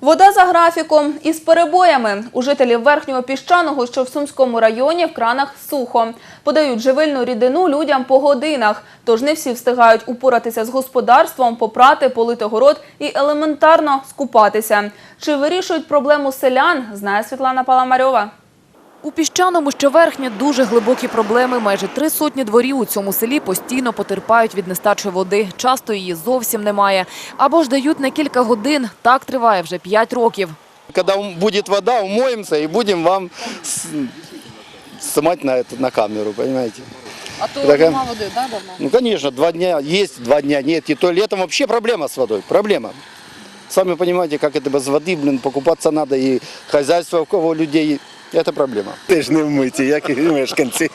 Вода за графіком із перебоями. У жителів Верхнього Піщаного, що в Сумському районі, в кранах сухо. Подають живильну рідину людям по годинах. Тож не всі встигають упоратися з господарством, попрати, полити город і елементарно скупатися. Чи вирішують проблему селян, знає Світлана Паламарьова. У піщаному, що верхня, дуже глибокі проблеми. Майже три сотні дворів у цьому селі постійно потерпають від нестачі води. Часто її зовсім немає. Або ж дають на кілька годин. Так триває вже п'ять років. Когда ум- будет вода, умоемся и будем вам с- снимать на, это, на камеру, понимаете? А то Така- нема води, да, давно? Ну, конечно, два дня есть, два дня нет. И то летом вообще проблема с водой, проблема. Сами понимаете, как это без воды, блин, покупаться надо, и хозяйство у кого людей, это проблема. Теж не вмиті, як і мешканці.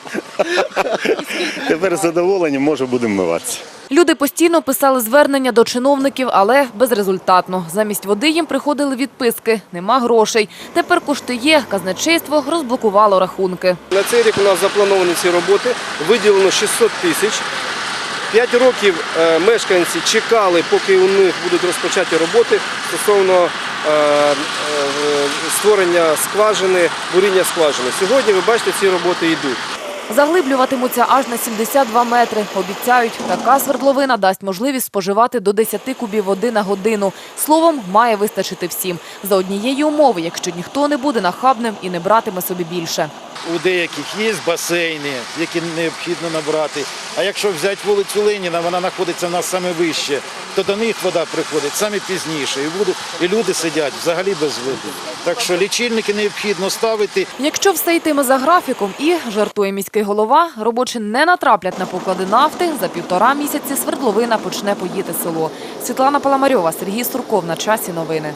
Тепер задоволені, може будемо миватися. Люди постійно писали звернення до чиновників, але безрезультатно. Замість води їм приходили відписки. Нема грошей. Тепер кошти є. Казначейство розблокувало рахунки. На цей рік у нас заплановані ці роботи, виділено 600 тисяч. П'ять років е, мешканці чекали, поки у них будуть розпочаті роботи стосовно е, е, створення скважини, буріння скважини. Сьогодні ви бачите, ці роботи йдуть. Заглиблюватимуться аж на 72 метри. Обіцяють, така свердловина дасть можливість споживати до 10 кубів води на годину. Словом, має вистачити всім. За однієї умови, якщо ніхто не буде нахабним і не братиме собі більше. У деяких є басейни, які необхідно набрати. А якщо взяти вулицю Леніна, вона знаходиться в нас саме вище, то до них вода приходить саме пізніше. І, буду, і люди сидять взагалі без води. Так що лічильники необхідно ставити. Якщо все йтиме за графіком і, жартує міський голова, робочі не натраплять на поклади нафти, за півтора місяці свердловина почне поїти село. Світлана Паламарьова, Сергій Сурков. На часі новини.